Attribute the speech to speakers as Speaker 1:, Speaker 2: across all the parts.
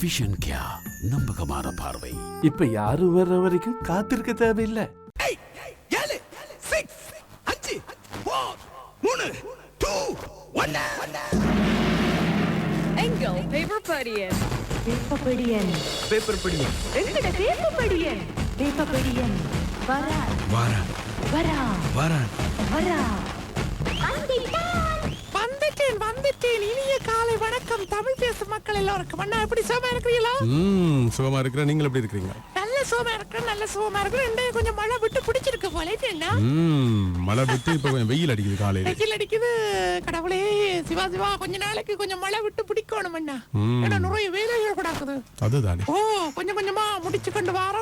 Speaker 1: Vision கியா நம்பகமான பார்வை.
Speaker 2: இப்ப யாரும் வர்ற வரைக்கும் காத்திருக்க தேவையில்லை.
Speaker 3: ஏழு சிக்ஸ் அஞ்சு ஃபோர் மூணு டூ ஒன்னு.
Speaker 4: எங்கள் பேப்பர் படியன்?
Speaker 5: வேப்பப்படியன்
Speaker 3: பேப்பர் படி
Speaker 5: எங்கட வேப்பப்படியன் வேப்பப்படியன் வரா
Speaker 3: வாரா
Speaker 5: வரா
Speaker 3: வாரா
Speaker 5: வரா
Speaker 6: வந்துட்டேன் வந்துட்டேன்? இனிய காலை வணக்கம். தமிழ் பேசும் மக்கள் எல்லாருக்கும். அண்ணா எப்படி சுகமா இருக்கிறீங்களா
Speaker 7: ம் சுகமா இருக்கிற நீங்கள் எப்படி இருக்கிறீங்க?
Speaker 6: நல்ல சுகமா இருக்கிறேன். நல்ல சுகமா இருக்கிறேன். ரெண்டு கொஞ்சம் மழை விட்டு பிடிச்சிருக்கு போல. என்ன?
Speaker 7: ம் மழை விட்டு இப்போ கொஞ்சம் வெயில் அடிக்குது காலையில.
Speaker 6: வெயில் அடிக்குது. கடவுளே சிவா சிவா கொஞ்ச நாளைக்கு கொஞ்சம் மழை விட்டு பிடிக்கணும் அண்ணா. ஏன்னா நிறைய வேலைகள் கிடக்குது
Speaker 7: அதுதானே.
Speaker 6: ஓ கொஞ்சம் கொஞ்சமா முடிச்சு கொண்டு வாரம்.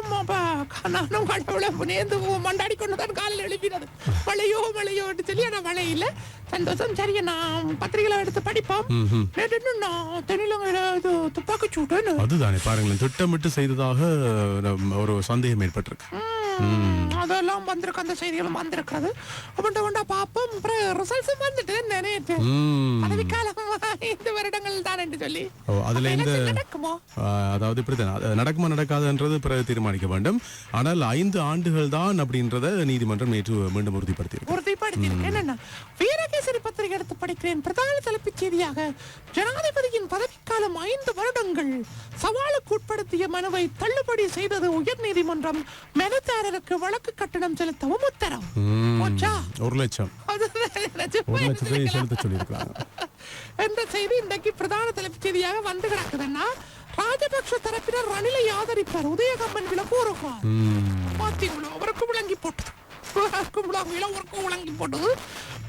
Speaker 6: நானும் கடவுளை நேர்ந்து மண்டாடி கொண்டு தான் காலையில் எழுப்பினது. மழையோ மழையோ சொல்லி ஆனா மழை இல்ல. சந்தோஷம். சரி நான் பத்திரிகையில எடுத்து படிப்போம். இது துப்பாக்கி சூட்டுன்னு
Speaker 7: அதுதானே பாருங்களேன் திட்டமிட்டு செய்ததாக ஒரு சந்தேகம் ஏற்பட்டிருக்கு.
Speaker 6: அதெல்லாம் வந்திருக்கு அந்த செய்திகளும் வந்திருக்கிறது. கொண்டா கொண்டா பார்ப்போம். அப்புறம் ரிசல்ட்ஸும் வந்துட்டு
Speaker 7: ம்.
Speaker 6: பதவிக்காலம் இந்த வருடங்கள் தான் என்று சொல்லி.
Speaker 7: அதுல இந்த
Speaker 6: நடக்குமோ?
Speaker 7: அதாவது இப்படித்தான் அது நடக்குமா நடக்காதுன்றது பிறகு தீர்மானிக்க வேண்டும். ஆனால் ஐந்து ஆண்டுகள் தான் அப்படின்றத நீதிமன்றம் நேற்று மீண்டும் உறுதிப்படுத்தியிருக்கு.
Speaker 6: உறுதிப்படுத்தியிருக்கு. என்னன்னா? வீரகேசரி பத்திரிகை எடுத்து படிக்கிறேன். பிரதான தலைப்புச் செய்தியாக ஜனாதிபதியின் பதவிக்காலம் ஐந்து வருடங்கள். சவாலுக்கு உட்படுத்திய மனுவை தள்ளுபடி செய்தது உயர்நீதிமன்றம் மனுதாரருக்கு வழக்கு கட்டணம் செலுத்தவும் உத்தரவு.
Speaker 7: ஒரு லட்சம். ஒரு
Speaker 6: என்ற செய்தி இன்றைக்கு பிரதான தலைப்புச் செய்தியாக வந்து கிடக்குதுன்னா ராஜபக்ஷ தரப்பினர் ரணிலை ஆதரிப்பார் உதயகம்மன் விளக்கு
Speaker 7: ம்.
Speaker 6: பாத்தீங்களா? அவருக்கு விளங்கி போட்டது. விளங்கி போட்டது.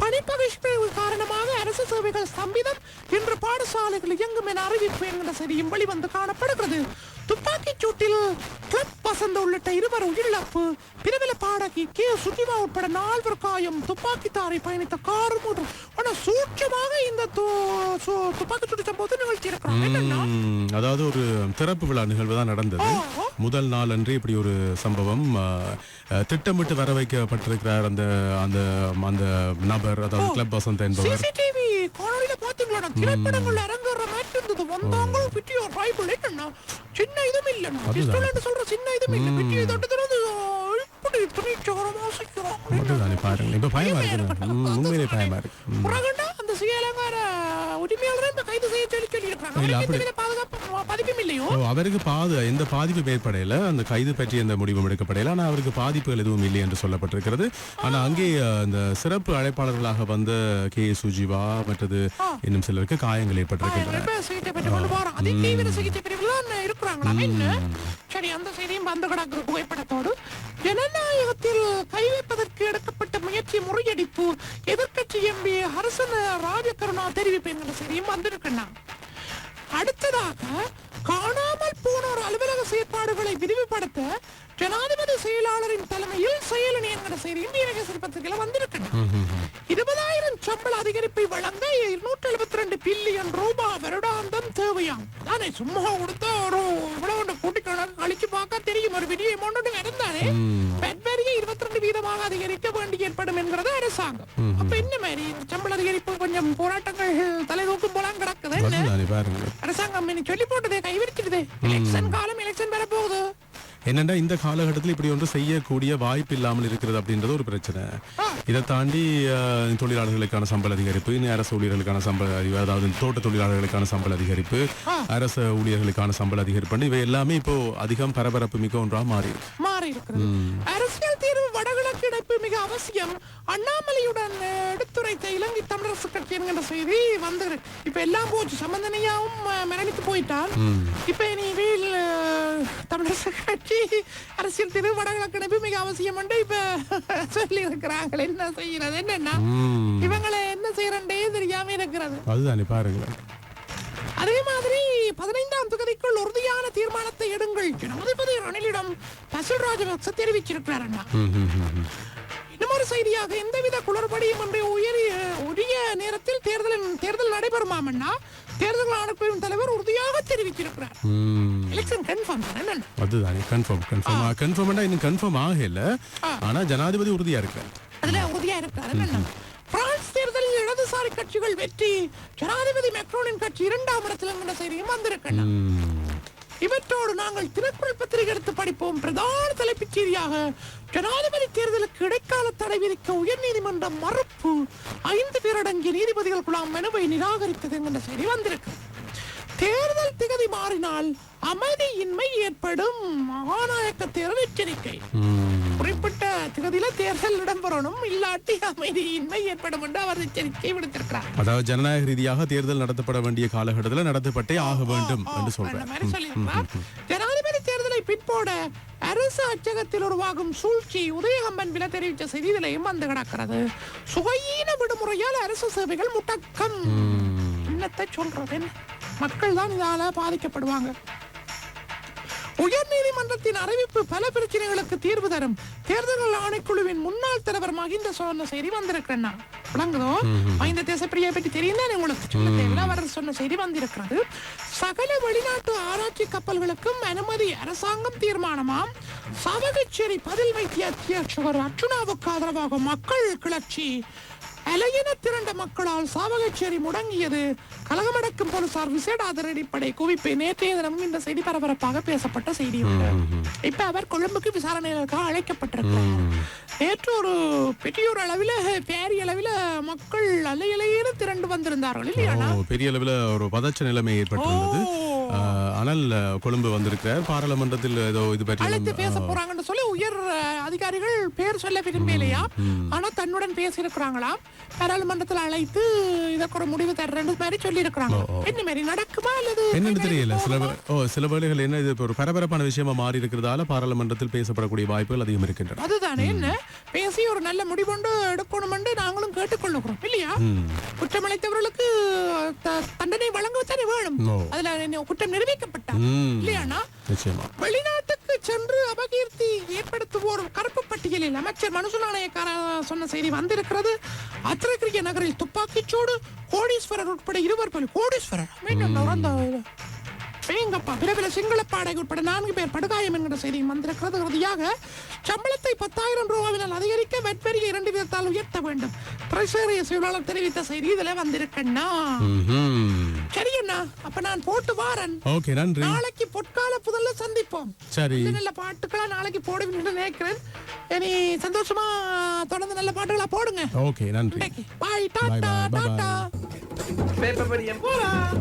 Speaker 6: பணிப்பகிஷ்பிரிவு காரணமாக அரசு சேவைகள் ஸ்தம்பிதம் இன்று பாடசாலைகள் இயங்கும் என அறிவிப்பு என்கிற செய்தியும் வெளிவந்து காணப்படுகிறது. துப்பாக்கிச் சூட்டில் கிளப் வசந்த உள்ளிட்ட இருவர் உயிரிழப்பு. பிரபல பாடகி கே. சுகிமா உட்பட நால்வர் காயம். துப்பாக்கித்தாரை பயணித்த கார் மூன்று. ஆனா சூட்சமாக இந்த து- சு- துப்பாக்கிச் சூட்டு சம்பவத்தை நிகழ்த்தி இருக்கிறாங்க. என்னன்னா?
Speaker 7: ம், அதாவது ஒரு திறப்பு விழா நிகழ்வு தான் நடந்தது. முதல் நாள் அன்று இப்படி ஒரு சம்பவம் திட்டமிட்டு வர வைக்கப்பட்டிருக்கிறார் அந்த அந்த அந்த நபர் அதாவது கிளப் வசந்த் என்பவர்.
Speaker 6: சிசிடிவி காணொளியில பாத்தீங்களா திரைப்படங்கள் அரங்கேற மாதிரி இருந்தது. வந்தாங்க வீடியோ பைபிள் என்னன்னா? சின்ன இதுவும் இல்லைண்ணா பிஸ்டல் சொல்ற சின்ன இதுவும் இல்லை. வீடியோ தொட்டு திறந்து இப்படி துணிச்சகரமா செய்கிறோம்
Speaker 7: அதுதானே பாருங்க. இப்ப பயமா இருக்கு உண்மையிலே பயமா இருக்கு.
Speaker 6: புறகண்டா அந்த சுயலங்கார உரிமையாளரை இப்ப கைது செய்ய சொல்லி சொல்லி இருக்காங்க
Speaker 7: இல்ல,
Speaker 6: அவருக்கு
Speaker 7: அப்படி-
Speaker 6: எந்தவித பாதுகாப்பு பதிப்பும் இல்லையோ?
Speaker 7: ஓ, அவருக்கு பாது எந்த பாதிப்பும் ஏற்படையில. அந்த கைது பற்றி எந்த முடிவும் எடுக்கப்படையில. ஆனா அவருக்கு பாதிப்புகள் எதுவும் இல்லை என்று சொல்லப்பட்டிருக்கிறது. ஆனா அங்கே அ, இந்த சிறப்பு அழைப்பாளர்களாக வந்த கே. சுஜிவா மற்றது இன்னும் சிலருக்கு காயங்கள் ஏற்பட்டிருக்கின்றன.
Speaker 6: என்ன சரி அந்த செய்தியும் வந்து கிடக்குற புகைப்படத்தோடு. ஜனநாயகத்தில் கை வைப்பதற்கு எடுக்கப்பட்ட முயற்சி முறியடிப்பு எதிர்க்கட்சி எம்பி ஹர்சன ராஜகருணா தெரிவிப்பு என்கிற செய்தியும் வந்திருக்குண்ணா. அடுத்ததாக காணாமல் போனோர் அலுவலக செயற்பாடுகளை விரிவுபடுத்த ஜனாதிபதி செயலாளரின் தலைமையில் செயலணி என்கிற செய்தியும் வீரகேசரி பத்திரிகையில வந்திருக்கணும் இருபதாயிரம் சம்பள அதிகரிப்பை வழங்க இருநூற்றி எழுபத்தி ரெண்டு பில்லியன் ரூபாய் வருடாந்தம் தேவையாம். தானே சும்மா கொடுத்த ஒரு இவ்வளவு கூட்டி கணக்கு கழிச்சு பார்க்க தெரியும். ஒரு பெரிய அமௌண்ட் நடந்தாலே பெட்வரியை இருபத்தி ரெண்டு வீதமாக அதிகரிக்க வேண்டி ஏற்படும் என்கிறது அரசாங்கம். அப்ப என்ன மாதிரி இந்த சம்பள அதிகரிப்பு கொஞ்சம் போராட்டங்கள் தலை தூக்கும் போலாம் கிடக்குது என்ன? அரசாங்கம் இன்னைக்கு சொல்லி போட்டதே கைவிரிச்சிடுதே. எலெக்ஷன் காலம் எலெக்ஷன் வர போகுது
Speaker 7: என்னண்டா இந்த காலகட்டத்தில் இப்படி ஒன்று செய்யக்கூடிய வாய்ப்பு இல்லாமல் இருக்கிறது அப்படின்றது ஒரு பிரச்சனை. இதை தாண்டி தொழிலாளர்களுக்கான சம்பள அதிகரிப்பு அரசு ஊழியர்களுக்கான சம்பள அதிகரிப்பு அதாவது தோட்ட தொழிலாளர்களுக்கான சம்பள அதிகரிப்பு அரசு ஊழியர்களுக்கான சம்பள அதிகரிப்பு இவை எல்லாமே இப்போ அதிகம் பரபரப்பு மிக்க ஒன்றாக மாறி
Speaker 6: மாறி இருக்கிறது அரசியல் தீர்வு வடகிழக்கு இணைப்பு மிக அவசியம். அண்ணாமலையுடன் எடுத்துரைத்த இலங்கை தமிழரசு கட்சி என்கிற செய்தி வந்து இப்ப எல்லாம் போச்சு. சம்பந்தனையாவும் மரணித்து போயிட்டான். இப்ப வீல் அஹ், தமிழரசு கட்சி அரசியல் தீர்வு வடகிழக்கு இணைப்பு மிக அவசியம் என்று இப்ப சொல்லி இருக்கிறாங்க என்ன செய்யறது என்னன்னா. இவங்களை என்ன செய்யறண்டே தெரியாம இருக்கிறது.
Speaker 7: அதுதானே பாருங்களேன்.
Speaker 6: அதே மாதிரி பதினைந்தாம் தொகுதிக்குள் உறுதியான தீர்மானத்தை எடுங்கள். ஜனாதிபதி ரணிலிடம் பசில் ராஜபக்ச தெரிவிச்சிருக்கிறார். இன்னமொரு செய்தியாக எந்தவித குளறுபடியும் இன்றி உயரிய உரிய நேரத்தில் தேர்தல் தேர்தல் நடைபெறுமாம் அண்ணா? தேர்தல் ஆணைக்குழுவின் தலைவர் உறுதியாக தெரிவிச்சிருக்கிறார்
Speaker 7: ம்.
Speaker 6: எலெக்ஷன் கன்ஃபார்ம் தானே
Speaker 7: அதுதானே கன்ஃபார்ம் கன்ஃபார்ம் கன்ஃபார்ம்னா இன்னும் கன்ஃபார்ம் ஆகல ஆனா ஜனாதிபதி உறுதியா இருக்காரு.
Speaker 6: அதுல உறுதியா இருக்கிறார் அண்ணா பிரான்ஸ் தேர்தலில் இடதுசாரி கட்சிகள் வெற்றி ஜனாதிபதி மெக்ரோனின் கட்சி இரண்டாம் இடத்தில் செய்தியும் வந்திருக்கணும்
Speaker 7: ம்.
Speaker 6: இவற்றோடு நாங்கள் திறக்குறை பத்திரிகை எடுத்து படிப்போம். பிரதான தலைப்புச் செய்தியாக ஜனாதிபதி தேர்தலுக்கு இடைக்கால தடை விதிக்க உயர்நீதிமன்றம் மறுப்பு ஐந்து பேரடங்கிய நீதிபதிகள் குழாம் மனுவை நிராகரித்தது என்கின்ற செய்தி வந்திருக்கு தேர்தல் திகதி மாறினால் அமைதியின்மை ஏற்படும். மகாநாயக்க தேர்தல் எச்சரிக்கை. குறிப்பிட்ட திகதியில தேர்தல் இடம்பெறணும். இல்லாட்டி அமைதியின்மை ஏற்படும் என்று அவர் எச்சரிக்கை விடுத்திருக்கிறார்.
Speaker 7: அதாவது ஜனநாயக ரீதியாக தேர்தல் நடத்தப்பட வேண்டிய காலகட்டத்தில் நடத்தப்பட்டே ஆக வேண்டும் என்று
Speaker 6: சொல்லியிருக்கிறார். ஜனாதிபதி தேர்தலை பிற்போட அரசு அச்சகத்தில் உருவாகும் சூழ்ச்சி உதயகம்பன் வில தெரிவித்த செய்தியிலையும் வந்து கிடக்கிறது. சுகையீன விடுமுறையால் அரசு சேவைகள் முடக்கம். என்னத்தை சொல்றது? மக்கள் தான் இதால பாதிக்கப்படுவாங்க. உயர்நீதிமன்றத்தின் அறிவிப்பு பல பிரச்சனைகளுக்கு தீர்வு தரும். தேர்தல் ஆணைக்குழுவின் முன்னாள் தலைவர் மகிந்த சொன்ன செய்தி வந்திருக்கிறேன் விளங்குதோ மகிந்த தேசப்பிரியை பற்றி தெரியும் தானே உங்களுக்கு சொல்ல தேவையில்ல சொன்ன செய்தி வந்திருக்கிறது. சகல வெளிநாட்டு ஆராய்ச்சி கப்பல்களுக்கும் அனுமதி அரசாங்கம் தீர்மானமாம் சவகச்சேரி பதில் வைத்திய அத்தியட்சகர் அர்ச்சுனாவுக்கு ஆதரவாக மக்கள் கிளர்ச்சி. அலையின திரண்ட மக்களால் சாவகச்சேரி முடங்கியது. கலகமடக்கும் போலீசார் விசேட அதிரடிப்படை குவிப்பு நேற்றைய தினமும் இந்த செய்தி பரபரப்பாக பேசப்பட்ட செய்தி. இப்ப அவர் கொழும்புக்கு விசாரணைகளுக்காக அழைக்கப்பட்டிருக்கிறார். நேற்று ஒரு பெரியோர் அளவில பேரிய அளவில மக்கள் அலையிலையில திரண்டு வந்திருந்தார்கள் இல்லையா
Speaker 7: பெரிய அளவில் ஒரு பதச்ச நிலைமை ஏற்பட்டிருந்தது. ஆனால் கொழும்பு வந்திருக்கிறார். பாராளுமன்றத்தில் ஏதோ இது பற்றி
Speaker 6: பேச போறாங்கன்னு சொல்லி உயர் அதிகாரிகள் பேர் சொல்ல விரும்பலையா? ஆனா தன்னுடன் பேசி இருக்கிறாங்களாம் பாராளுமன்றத்தில் அழைத்து இதற்கு ஒரு முடிவு தர்றேன்னு மாதிரி சொல்லி இருக்கிறாங்க என்ன மாதிரி நடக்குமா அல்லது
Speaker 7: என்னன்னு தெரியல. சில ஓ சில வேளைகள் என்ன இது ஒரு பரபரப்பான விஷயமா மாறி இருக்கிறதால பாராளுமன்றத்தில் பேசப்படக்கூடிய வாய்ப்புகள் அதிகம் இருக்கின்றன.
Speaker 6: அதுதானே என்ன? பேசி ஒரு நல்ல முடிவுண்டு எடுக்கணும்னு நாங்களும் கேட்டுக்கொள்ளுகிறோம். இல்லையா? குற்றமளித்தவர்களுக்கு த- தண்டனை வழங்கத்தானே வேணும். அதுல என்ன குற்றம் நிரூபிக்கப்பட்டா
Speaker 7: ம். நிச்சயமா.
Speaker 6: வெளிநாட்டுக்கு சென்று அபகீர்த்தி ஏற்படுத்துவோர் கருப்பு பட்டியலில் அமைச்சர் மனுசு நாணயக்கார சொன்ன செய்தி வந்திருக்கிறது. அத்திரக்கிரிய நகரில் துப்பாக்கிச்சூடு கோடீஸ்வரர் உட்பட இருவர் பலி கோடீஸ்வரர் எங்கப்பா பிரபல சிங்கள பாடகை உட்பட நான்கு பேர் படுகாயம் என்கிற செய்தியும் வந்திருக்கிறது. இறுதியாக சம்பளத்தை பத்தாயிரம் ரூபாவினால் அதிகரிக்க வெட்வரியை இரண்டு விதத்தால் உயர்த்த வேண்டும். திரைசேரிய செயலாளர் தெரிவித்த செய்தி இதுல வந்திருக்கண்ணா. சரி அண்ணா அப்ப நான் போட்டு வாரன்.
Speaker 7: ஓகே நன்றி.
Speaker 6: நாளைக்கு பொற்கால புதல்ல சந்திப்போம்.
Speaker 7: சரி.
Speaker 6: நல்ல பாட்டுகளா நாளைக்கு போடுவீங்க நினைக்கிறேன். இனி சந்தோஷமா தொடர்ந்து நல்ல பாட்டுகளா போடுங்க.
Speaker 7: ஓகே நன்றி.
Speaker 6: Bye
Speaker 7: bye, bye.
Speaker 6: Tata
Speaker 3: paper படியம்
Speaker 6: போலாம்